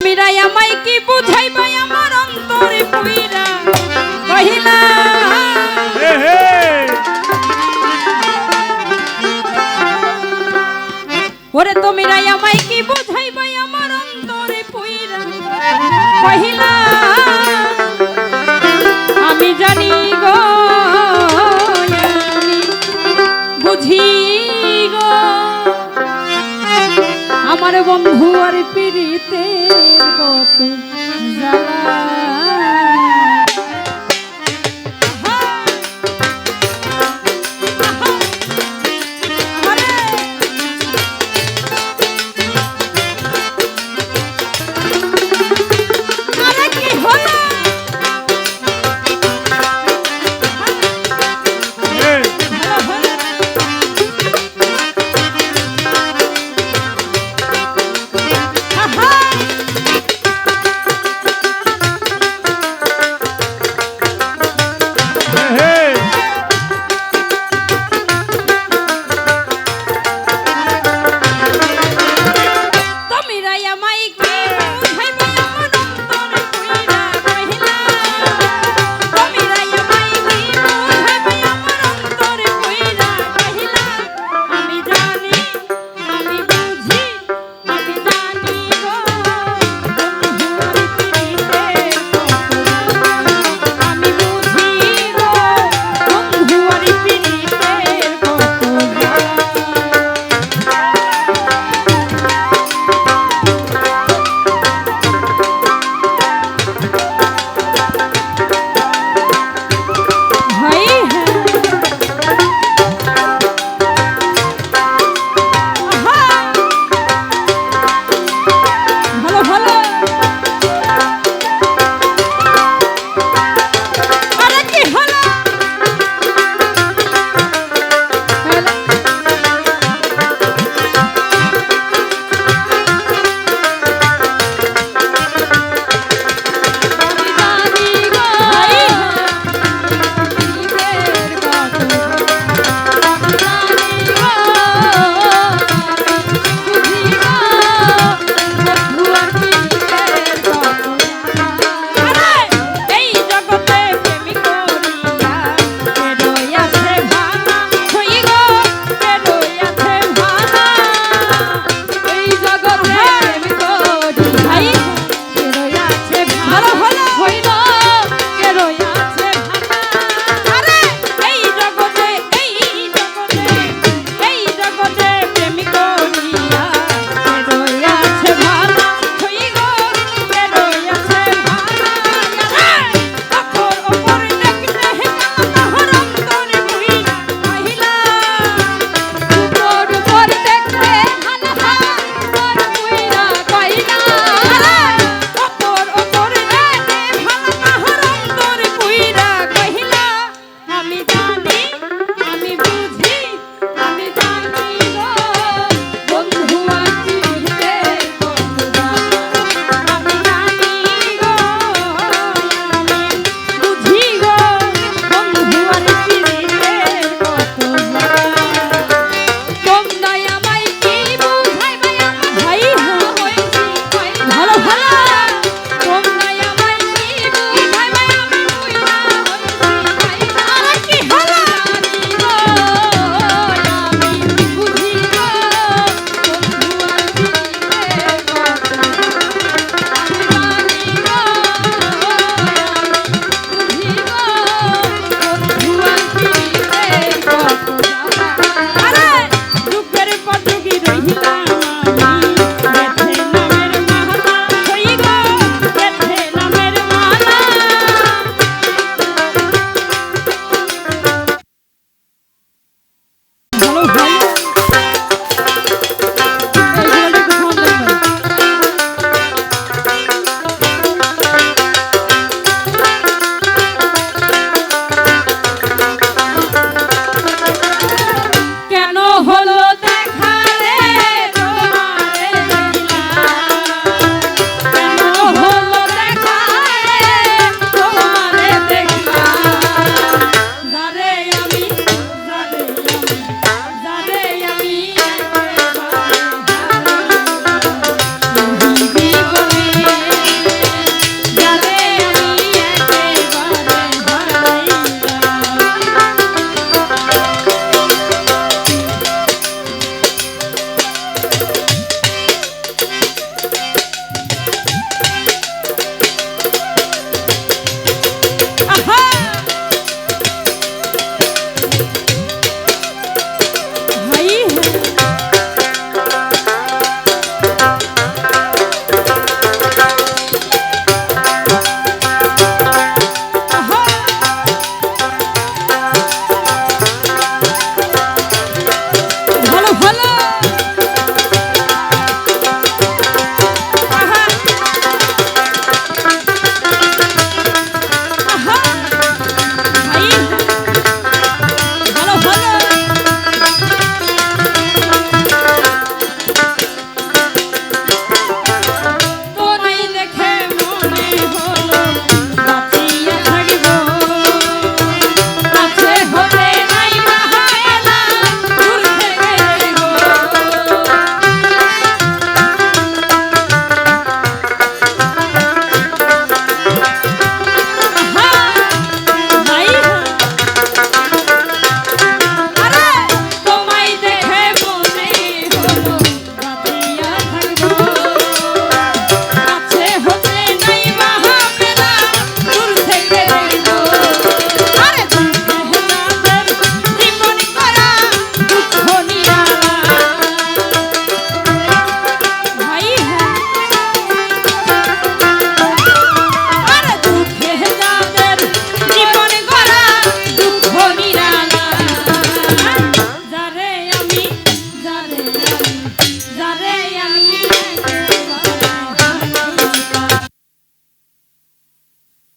Mirae আমায় কি বুঝাইবাই আমার অন্তরে পুইরা? কহিলা ওরে তো মিরাই আমার বন্ধু আর পিড়িতে কত জ্বালা